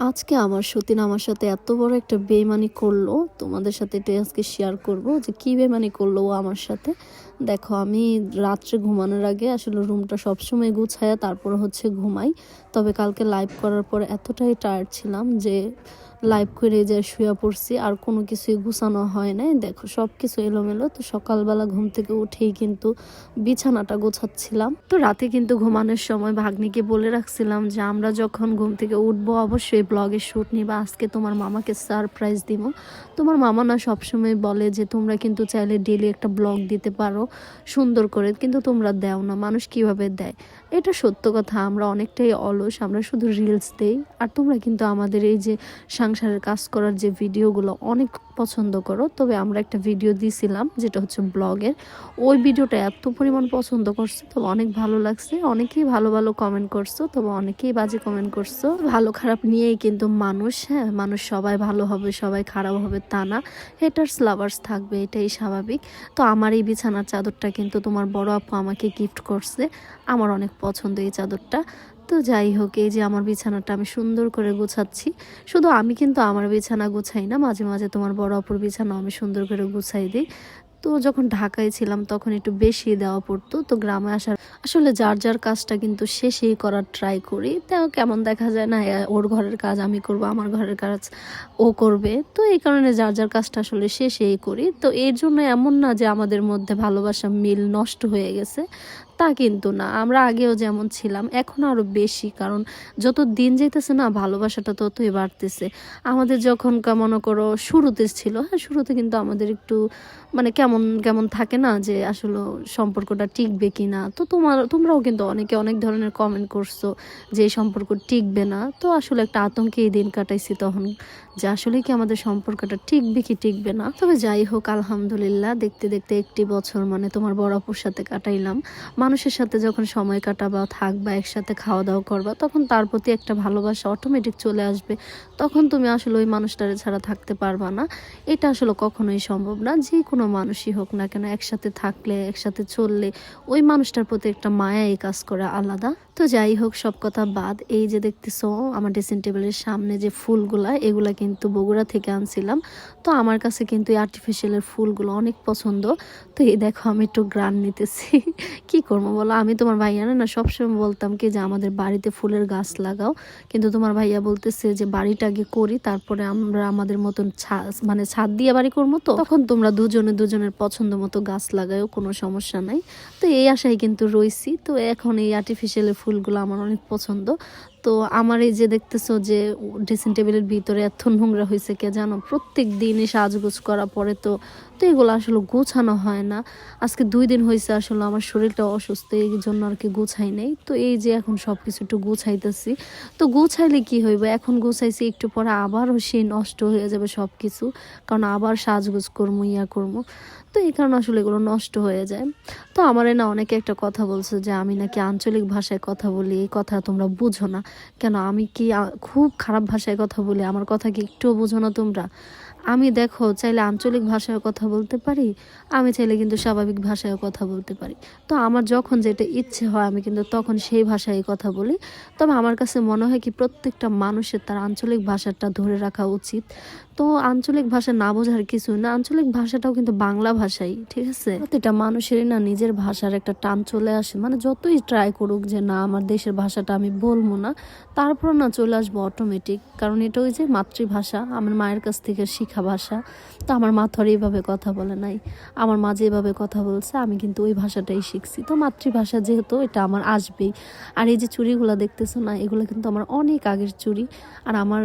আজকে আমার সতীন আমার সাথে এত বড় একটা বেমানি করল, তোমাদের সাথে এটা আজকে শেয়ার করব যে কি বেমানি করল ও আমার সাথে। দেখো, আমি রাত্রে ঘুমানোর আগে আসলে রুমটা সবসময় গুছায়া তারপর হচ্ছে ঘুমাই। তবে কালকে লাইভ করার পর এতটাই টায়ার্ড ছিলাম যে লাইভ করে যে শুয়ে পড়ছি, আর কোনো কিছুই গুছানো হয় নাই। দেখো সব কিছু এলোমেলো। তো সকালবেলা ঘুম থেকে উঠেই কিন্তু বিছানাটা গোছাচ্ছিলাম। তো রাতে কিন্তু ঘুমানোর সময় ভাগ্নিকে বলে রাখছিলাম যে, আমরা যখন ঘুম থেকে উঠবো, অবশ্যই ব্লগে শ্যুট নিবা। আজকে তোমার মামাকে সারপ্রাইজ দিব। তোমার মামা না সবসময় বলে যে, তোমরা কিন্তু চাইলে ডেলি একটা ব্লগ দিতে পারো সুন্দর করে, কিন্তু তোমরা দাও না। মানুষ কীভাবে দেয়? এটা সত্য কথা, আমরা অনেকটাই অলস, আমরা শুধু রিলস দেই। আর তোমরা কিন্তু আমাদের এই যে সংসারের কাজ করার যে ভিডিওগুলো অনেক পছন্দ করো। তবে আমরা একটা ভিডিও দিয়েছিলাম যেটা হচ্ছে ব্লগের। ওই ভিডিওটা এত পরিমাণ পছন্দ করছে, তবে অনেক ভালো লাগছে। অনেকেই ভালো ভালো কমেন্ট করছ, তবে অনেকেই বাজে কমেন্ট করছ। ভালো খারাপ নিয়েই কিন্তু মানুষ হ্যাঁ মানুষ সবাই ভালো হবে, সবাই খারাপ হবে তা না। হেটার্স লাভার্স থাকবে, এটাই স্বাভাবিক। তো আমার এই বিছানার চাদরটা কিন্তু তোমার বড় আপু আমাকে গিফট করছে। আমার অনেক পছন্দ এই চাদরটা। তো যাই হোক, এই যে আমার বিছানাটা আমি সুন্দর করে গোছাচ্ছি। শুধু আমি কিন্তু আমার বিছানা গোছাই না, মাঝে মাঝে তোমার বড় অপর বিছানা আমি সুন্দর করে গুছাই দিই। তো যখন ঢাকায় ছিলাম তখন একটু বেশি দেওয়া পড়তো, তো গ্রামে আসার আসলে যার যার কাজটা কিন্তু শেষেই করার ট্রাই করি। তাও কেমন দেখা যায় না ওর ঘরের কাজ, আমি করব, আমার ঘরের কাজ, ও করবে। তো এই কারণে যার যার কাজটা আসলে শেষেই করি। তো এর জন্য এমন না যে আমাদের মধ্যে ভালোবাসা মিল নষ্ট হয়ে গেছে। তা কিন্তু না। আমরা আগেও যেমন ছিলাম, এখন আরও বেশি, কারণ যত দিন যেতেছে না, ভালোবাসাটা ততই বাড়তেছে। আমাদের যখন মনে করো, শুরুতে ছিল হ্যাঁ শুরুতে কিন্তু আমাদের একটু মানে কেমন কেমন থাকে না যে আসলে সম্পর্কটা টিকবে কি না তো তোমার, তোমরাও কিন্তু অনেকে অনেক ধরনের কমেন্ট করছ যে এই সম্পর্ক টিকবে না। তো আসলে একটা আতঙ্কেই দিন কাটাইছি তখন, যে আসলে কি আমাদের সম্পর্কটা টিকবে কি টিকবে না। তবে যাই হোক, আলহামদুলিল্লাহ, দেখতে দেখতে একটি বছর মানে তোমার বড় আপুর সাথে কাটাইলাম। মানুষের সাথে যখন সময় কাটাবা, থাকবা, একসাথে খাওয়া দাওয়া করবা, তখন তার প্রতি একটা ভালোবাসা অটোমেটিক চলে আসবে। তখন তুমি আসলে ওই মানুষটারে ছাড়া থাকতে পারবা না। এটা আসলে কখনোই সম্ভব না। যে কোনো মানুষই হোক না কেন, একসাথে থাকলে, একসাথে চললে, ওই মানুষটার প্রতি একটা মায়া এই কাজ করে আলাদা। তো যাই হোক, সব কথা বাদ। এই যে দেখতেছো, আমার ড্রেসিং টেবিলের সামনে যে ফুলগুলা, এগুলা কিন্তু বগুড়া থেকে আনছিলাম। তো আমার কাছে কিন্তু এই আর্টিফিশিয়ালের ফুলগুলো অনেক পছন্দ। তো এই দেখো, আমি একটু গ্রান নিতেছি। কি করব? বলো? আমি তোমার ভাইয়া না না, সবসময় বলতাম কি যে আমাদের বাড়িতে ফুলের গাছ লাগাও। কিন্তু তোমার ভাইয়া বলতেছে যে বাড়িটা আগে করি, তারপরে আমরা আমাদের মতন ছা- মানে ছাদ দিয়ে বাড়ি করব তো। তখন তোমরা দুজনে দুজনের পছন্দ মতো গাছ লাগাও কোনো সমস্যা নাই। তো এই আশায় কিন্তু রয়েছি তো এখন এই আর্টিফিশিয়াল ফুলগুলো আমার অনেক পছন্দ। তো আমার এই যে দেখতেছো যে ড্রেসিং টেবিলের ভিতরে এত নোংরা হয়েছে কে জানো? প্রত্যেক দিনই সাজগোজ করা পরে তো তো এগুলো আসলে গোছানো হয় না। আজকে দুই দিন হয়েছে আসলে আমার শরীরটা অসুস্থ, এই জন্য আর কি গোছাই নেই। তো এই যে এখন সব কিছু একটু গোছাইতেছি। তো গোছাইলে কি হইবে? এখন গোছাইছি, একটু পরে আবারও সেই নষ্ট হয়ে যাবে সব কিছু কারণ আবার সাজগোজ করব ইয়া করব তো এই কারণে আসলে এগুলো নষ্ট হয়ে যায়। তো আমার না অনেকে একটা কথা বলছে যে, আমি নাকি আঞ্চলিক ভাষায় কথা বলি, এই কথা তোমরা বুঝো না। কেন? আমি কি খুব খারাপ ভাষায় কথা বলি? আমার কথা কি একটুও বুঝো না তোমরা? আমি দেখো, চাইলে আঞ্চলিক ভাষায় কথা বলতে পারি, আমি চাইলে কিন্তু স্বাভাবিক ভাষায় কথা বলতে পারি। তো আমার যখন যেটা ইচ্ছে হয়, আমি কিন্তু তখন সেই ভাষায় কথা বলি। তবে আমার কাছে মনে হয় কি, প্রত্যেকটা মানুষের তার আঞ্চলিক ভাষাটা ধরে রাখা উচিত। তো আঞ্চলিক ভাষা না বোঝার কিছু না, আঞ্চলিক ভাষাটাও কিন্তু বাংলা ভাষাই, ঠিক আছে? প্রত্যেকটা মানুষেরই না, নিজের ভাষার একটা টান চলে আসে। মানে যতই ট্রাই করুক যে না, আমার দেশের ভাষাটা আমি বলব না তারপর না চলে আসব অটোমেটিক কারণ এটা ওই যে মাতৃভাষা, আমার মায়ের কাছ থেকে শিখা ভাষা। তো আমার মা থর এইভাবে কথা বলে নাই। আমার মা যেভাবে কথা বলছে, আমি কিন্তু ওই ভাষাটাই শিখছি। তো মাতৃভাষা যেহেতু, এটা আমার আসবেই। আর এই যে চুড়িগুলো দেখতেছো না, এগুলো কিন্তু আমার অনেক আগের চুড়ি। আর আমার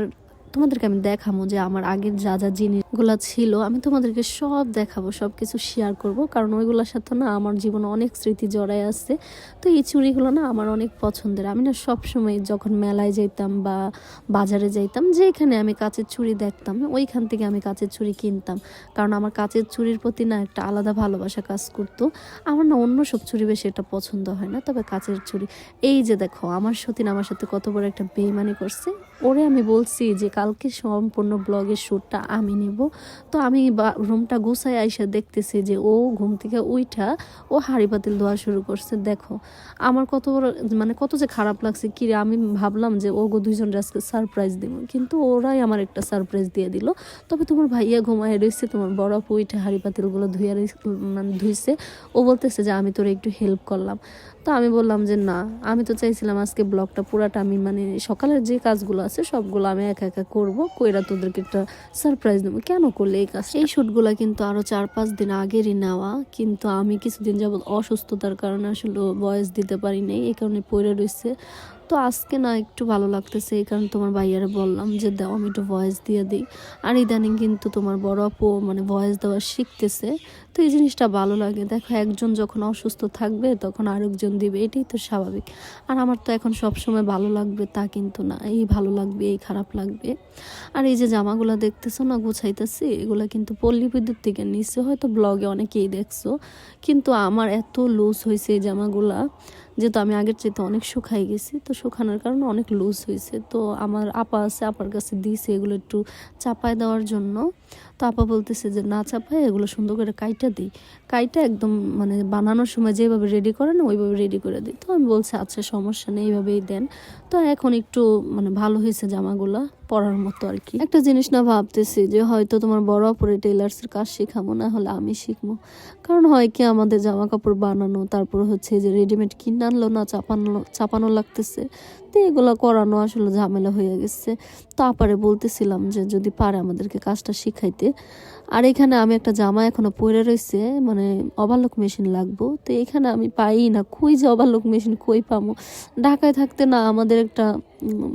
তোমাদেরকে আমি দেখাবো যে আমার আগের যা যা জিনিসগুলো ছিল, আমি তোমাদেরকে সব দেখাবো সব কিছু শেয়ার করব। কারণ ওইগুলোর সাথে না আমার জীবনে অনেক স্মৃতি জড়ায় আছে। তো এই চুড়িগুলো না আমার অনেক পছন্দের। আমি না সব সময় যখন মেলায় যেতাম বা বাজারে যাইতাম, যেখানে আমি কাচের চুড়ি দেখতাম, ওইখান থেকে আমি কাচের চুড়ি কিনতাম। কারণ আমার কাচের চুড়ির প্রতি না একটা আলাদা ভালোবাসা কাজ করতো। আমার না অন্য সব চুড়ি বেশি এটা পছন্দ হয় না, তবে কাচের চুড়ি। এই যে দেখো, আমার সতীন আমার সাথে কত বড় একটা বেইমানি করছে। ওরে আমি বলছি যে কালকে সম্পূর্ণ ব্লগের শ্যুটটা আমি নিব। তো আমি রুমটা গুছাই আইসা দেখতেছি যে ও ঘুম থেকে উইঠা ও হাঁড়ি পাতিল ধোয়া শুরু করছে। দেখো, আমার কত মানে কত যে খারাপ লাগছে কি আমি ভাবলাম যে ও গো দুইজন আজকে সারপ্রাইজ দিব কিন্তু ওরাই আমার একটা সারপ্রাইজ দিয়ে দিল। তবে তোমার ভাইয়া ঘুমায় রয়েছে তোমার বড় উইঠা হাঁড়ি পাতিলগুলো ধুয়ে মানে ধুইছে। ও বলতেছে যে, আমি তোর একটু হেল্প করলাম। তো আমি বললাম যে, না। আমি তো চাইছিলাম আজকে ব্লগটা পুরাটা আমি মানে সকালের যে কাজগুলো আছে, সবগুলো আমি একা একা করব, কইরা তোদেরকে একটা সারপ্রাইজ দেবো কেন করলে এই কাজ এই শ্যুটগুলো কিন্তু আরও চার পাঁচ দিন আগেরই নেওয়া, কিন্তু আমি কিছুদিন যাবৎ অসুস্থতার কারণে আসলে বয়স দিতে পারি নাই, এই কারণে পড়ে রয়েছে তো আজকে না একটু ভালো লাগতেছে, এই কারণে তোমার ভাইয়ারে বললাম যে, দাও আমি একটু ভয়েস দিয়ে দিই। আর ইদানিং কিন্তু তোমার বড় আপু মানে ভয়েস দেওয়া শিখতেছে, তো এই জিনিসটা ভালো লাগে। দেখো, একজন যখন অসুস্থ থাকবে, তখন আরেকজন দিবে, এটাই তো স্বাভাবিক। আর আমার তো এখন সব সময় ভালো লাগবে তা কিন্তু না, এই ভালো লাগবে, এই খারাপ লাগবে। আর এই যে জামাগুলো দেখতেছো না, গুছাইতেছি, এগুলো কিন্তু পল্লী বিদ্যুৎ থেকে নিচ্ছে, হয়তো ব্লগে অনেকেই দেখছ। কিন্তু আমার এত লুজ হয়েছে এই জামাগুলা যেহেতু আমি আগের চাইতে অনেক শুকাই গেছি, তো শুকানোর কারণে অনেক লুজ হয়েছে। তো আমার আপা আছে, আপার কাছে দিয়েছে এগুলো একটু চাপায় দেওয়ার জন্য। তো আপা বলতেছে যে, না চাপায় এগুলো সুন্দর করে কাইটা দিই। কাইটা একদম মানে বানানোর সময় যেভাবে রেডি করে না ওইভাবে রেডি করে দিই। তো আমি বলছি আচ্ছা সমস্যা নেই এইভাবেই দেন। তো এখন একটু মানে ভালো হয়েছে জামাগুলো পরার মতো আর কি। একটা জিনিস না ভাবতেছি যে, হয়তো তোমার বড় অপরে টেলার্সের কাজ শেখাবো, না হলে আমি শিখব। কারণ হয় কি, আমাদের জামা কাপড় বানানো, তারপর হচ্ছে যে রেডিমেড কিনে আনলো, না চাপানো চাপানো লাগতেছে। তো এগুলো করানো আসলে ঝামেলা হয়ে গেছে। তো আপারে বলতেছিলাম যে যদি পারে আমাদেরকে কাজটা শিখাইতে। আর এখানে আমি একটা জামা এখনও পরে রয়েছে মানে অবালক মেশিন লাগবো। তো এখানে আমি পাই না, কই যে অবালক মেশিন কই পামো? ঢাকায় থাকতে না আমাদের একটা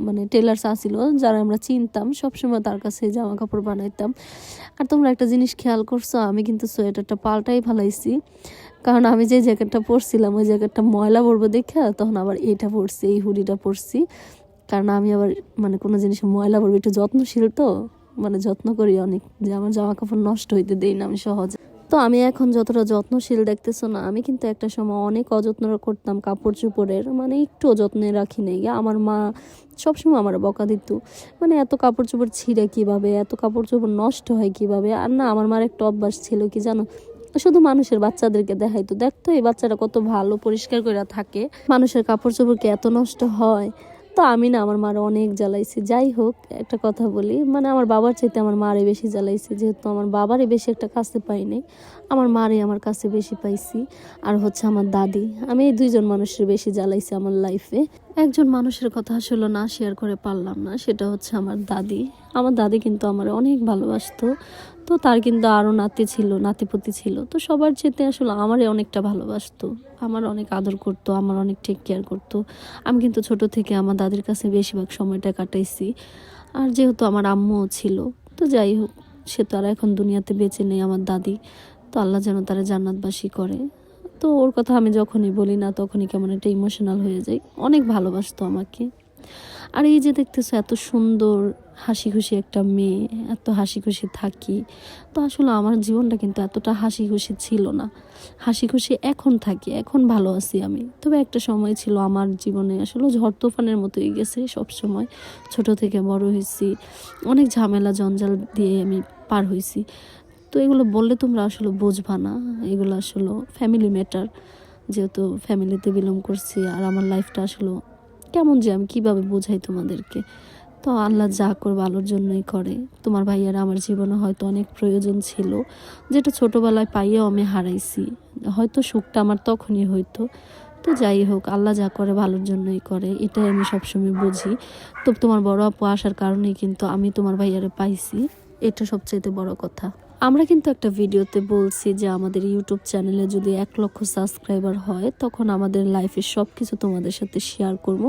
মানে টেলার্স আসিল যারা আমরা চিনতাম, সবসময় তার কাছে জামা কাপড় বানাইতাম। আর তোমরা একটা জিনিস খেয়াল করছ, আমি কিন্তু সোয়েটারটা পাল্টাই ফেলাইছি। কারণ আমি যে জ্যাকেটটা পরছিলাম, ওই জ্যাকেটটা ময়লা পরবো দেখে তখন আবার এটা পরছি, এই হুডিটা পরছি। কারণ আমি আবার মানে কোনো জিনিস ময়লা পরবো, একটু যত্নশীল তো মানে যত্ন করি অনেক, যে আমার জামা কাপড় নষ্ট হইতে দেই না আমি সহজে। তো আমি এখন যতটা যত্নশীল দেখতেছো না, আমি কিন্তু একটা সময় অনেক অযত্ন করতাম কাপড় চোপড়ের মানে একটু যত্নে রাখি নাই। আমার মা সবসময় আমার বকা দিত মানে এত কাপড় চোপড় ছিঁড়ে কীভাবে, এত কাপড় চোপড় নষ্ট হয় কীভাবে? আর না, আমার মার একটা অভ্যাস ছিল কি জানো? শুধু মানুষের বাচ্চাদেরকে দেখাই দেখাইতো দেখতো এই বাচ্চারা কত ভালো, পরিষ্কার করে থাকে। মানুষের কাপড় চোপড়কে এত নষ্ট হয়? তো আমি না, আমার মার অনেক জ্বালাইছি। যাই হোক, একটা কথা বলি। মানে আমার বাবার চাইতে আমার মারে বেশি জ্বালাইছি। যেহেতু আমার বাবারই বেশি একটা কাছে পাই নাই, আমার মারে আমার কাছে বেশি পাইছি। আর হচ্ছে আমার দাদি। আমি এই দুইজন মানুষের বেশি জ্বালাইছি আমার লাইফে একজন মানুষের কথা আসলে না শেয়ার করে পারলাম না, সেটা হচ্ছে আমার দাদি। আমার দাদি কিন্তু আমার অনেক ভালোবাসতো। তো তার কিন্তু আরও নাতি ছিল, নাতিপতি ছিল। তো সবার চেতে আসলে আমারই অনেকটা ভালোবাসতো। আমার অনেক আদর করতো, আমার অনেক টেক কেয়ার করতো। আমি কিন্তু ছোট থেকে আমার দাদির কাছে বেশিরভাগ সময়টা কাটাইছি। আর যেহেতু আমার আম্মুও ছিল, তো যাই হোক, সে তো আর এখন দুনিয়াতে বেঁচে নেই আমার দাদি। তো আল্লাহ যেন তারা জান্নাতবাসী করে। তো ওর কথা আমি যখনই বলি না, তখনই কেমন একটা ইমোশনাল হয়ে যাই অনেক ভালোবাসতো আমাকে। আর এই যে দেখতেছো, এত সুন্দর হাসি খুশি একটা মেয়ে, এত হাসি খুশি থাকি, তো আসলে আমার জীবনটা কিন্তু এতটা হাসি খুশি ছিল না। হাসি খুশি এখন থাকি, এখন ভালো আছি আমি। তবে একটা সময় ছিল আমার জীবনে আসলে ঝড় তুফানের মতোই গেছে সব সময়। ছোট থেকে বড় হয়েছি, অনেক ঝামেলা, জঞ্জাল দিয়ে আমি পার হয়েছি। তো এগুলো বললে তোমরা আসলে বুঝবা না। এগুলো আসলে ফ্যামিলি ম্যাটার যেহেতু ফ্যামিলিতে বিলং করছি আর আমার লাইফটা আসলে কেমন যে আমি কীভাবে বোঝাই তোমাদেরকে। তো আল্লাহ যা করে ভালোর জন্যই করে। তোমার ভাইয়ার আমার জীবনে হয়তো অনেক প্রয়োজন ছিল, যেটা ছোটোবেলায় পাইয়েও আমি হারাইছি। হয়তো সুখটা আমার তখনই হইতো। তো যাই হোক, আল্লাহ যা করে ভালোর জন্যই করে, এটাই আমি সবসময় বুঝি। তো তোমার বড় আপু আসার কারণেই কিন্তু আমি তোমার ভাইয়ারে পাইছি, এটা সবচাইতে বড় কথা। আমরা কিন্তু একটা ভিডিওতে বলছি যে আমাদের ইউটিউব চ্যানেলে যদি এক লক্ষ সাবস্ক্রাইবার হয়, তখন আমাদের লাইফের সব কিছু তোমাদের সাথে শেয়ার করব।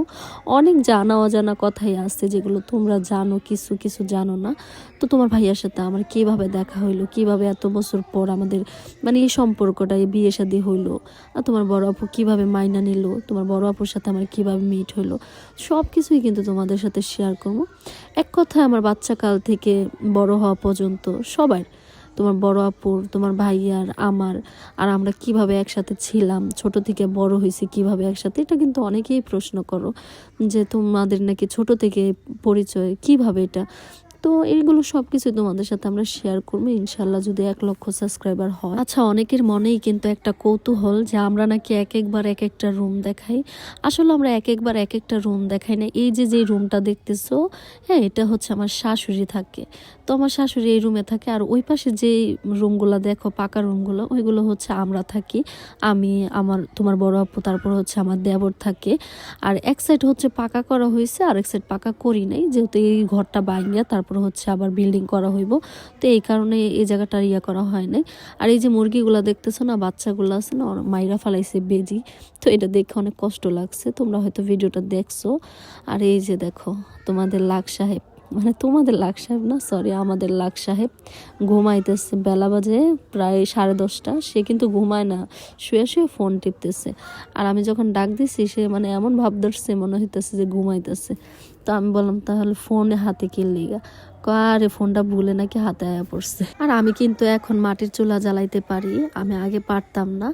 অনেক জানা অজানা কথাই আছে যেগুলো তোমরা জানো, কিছু কিছু জানো না। তো তোমার ভাইয়ার সাথে আমার কীভাবে দেখা হইল, কীভাবে এত বছর পর আমাদের মানে এই সম্পর্কটা, এই বিয়ে শাদী হইল, আর তোমার বড় আপু কীভাবে মাইনা নিল, তোমার বড় আপুর সাথে আমার কীভাবে মিট হইল সব কিছুই কিন্তু তোমাদের সাথে শেয়ার করব। এক কথায় আমার বাচ্চাকাল থেকে বড় হওয়া পর্যন্ত সবার তোমার বড় আপুর, তোমার ভাইয়ার, আমার, আর আমরা কীভাবে একসাথে ছিলাম, ছোট থেকে বড় হয়েছি কীভাবে একসাথে, এটা কিন্তু অনেকেই প্রশ্ন করো যে তোমাদের নাকি ছোট থেকে পরিচয়, কীভাবে এটা? তো এইগুলো সব কিছু তোমাদের সাথে আমরা শেয়ার করব। ইনশাল্লাহ যদি এক লক্ষ সাবস্ক্রাইবার হয়। আচ্ছা অনেকের মনেই কিন্তু একটা কৌতূহল যে আমরা নাকি এক একবার এক একটা রুম দেখাই। আসলে আমরা এক একবার এক একটা রুম দেখাই না। এই যে যে রুমটা দেখতেছো হ্যাঁ এটা হচ্ছে আমার শাশুড়ি থাকে। তো আমার শাশুড়ি এই রুমে থাকে। আর ওই পাশে যে রুমগুলো দেখো, পাকা রুমগুলো ওইগুলো হচ্ছে আমরা থাকি। আমি, আমার, তোমার বড় আপু, তারপর হচ্ছে আমার দেবর থাকে। আর এক সাইড হচ্ছে পাকা করা হয়েছে আর এক সাইড পাকা করি নাই। যেহেতু এই ঘরটা বাইঙ্গা তারপর হচ্ছে আবার বিল্ডিং করা হইব। তো এই কারণে এই জায়গাটা ইয়া করা হয় নাই। আর এই যে মুরগিগুলো দেখতেছো না, বাচ্চাগুলো আছে না মাইরা ফালাইছে বেজি। তো এটা দেখে অনেক কষ্ট লাগছে। তোমরা হয়তো ভিডিওটা দেখছ। আর এই যে দেখো, তোমাদের লাখ সাহেব মানে তোমাদের লাখ সাহেব না সরি আমাদের লাখ সাহেব ঘুমাইতেছে। বেলা বাজে প্রায় সাড়ে দশটা, সে কিন্তু ঘুমায় না, শুয়ে শুয়ে ফোন টিপতেছে। আর আমি যখন ডাক দিছি, সে মানে এমন ভাব ধরছে, মনে হইতেছে যে ঘুমাইতেছে। তো আমি বললাম, তাহলে ফোনে হাতে কিনলি গা আরে ফোনটা ভুলে নাকি হাতে আয়া পড়ছে। আর আমি কিন্তু এখন মাটির চুলা জ্বালাইতে পারি, আমি আগে পারতাম না।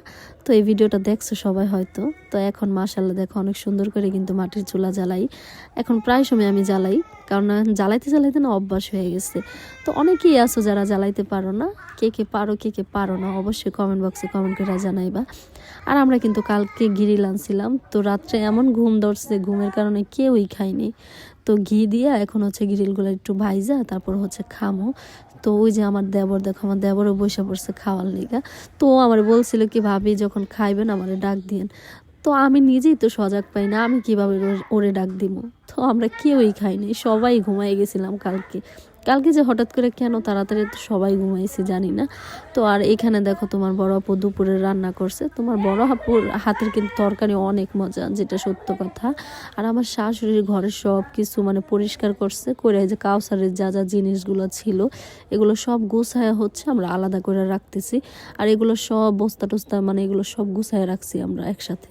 তো এই ভিডিওটা দেখছ সবাই হয়তো। তো এখন মাসাল্লাহ দেখো অনেক সুন্দর করে কিন্তু মাটির চুলা জ্বালাই। এখন প্রায় সময় আমি জ্বালাই, কারণ জ্বালাইতে জ্বালাইতে না অভ্যাস হয়ে গেছে। তো অনেকেই আছো যারা জ্বালাইতে পারো না, কে কে পারো, কে কে পারো না, অবশ্যই কমেন্ট বক্সে কমেন্ট করে জানাইবা। আর আমরা কিন্তু কালকে গিরিল আনছিলাম, তো রাত্রে এমন ঘুম ধরছে ঘুমের কারণে কেউই খায়নি। তো ঘি দিয়া এখন হচ্ছে গ্রিলগুলো একটু ভাইজা, তারপর হচ্ছে খামো। তো ওই যে আমার দেবর, দেখো আমার দেবরও বসে পড়ছে খাওয়ার লিগা। তো আমার বলছিল কি, ভাবি যখন খাইবেন আমার ডাক দিয়েন। তো আমি নিজেই তো সজাগ পাই না, আমি কীভাবে ওরে ডাক দিব তো আমরা কেউই খাইনি সবাই ঘুমাই গেছিলাম কালকে। কালকে যে হঠাৎ করে কেন তাড়াতাড়ি তো সবাই ঘুমাইছি জানি না। তো আর এখানে দেখো তোমার বড় আপু দুপুরে রান্না করছে। তোমার বড় আপুর হাতের কিন্তু তরকারি অনেক মজা, যেটা সত্য কথা। আর আমার শাশুড়ির ঘরের সব কিছু মানে পরিষ্কার করছে করে যে কাউসারের যা যা জিনিসগুলো ছিল, এগুলো সব গুছায় হচ্ছে, আমরা আলাদা করে রাখতেছি। আর এগুলো সব বস্তা টস্তা মানে এগুলো সব গুছায় রাখছি আমরা একসাথে।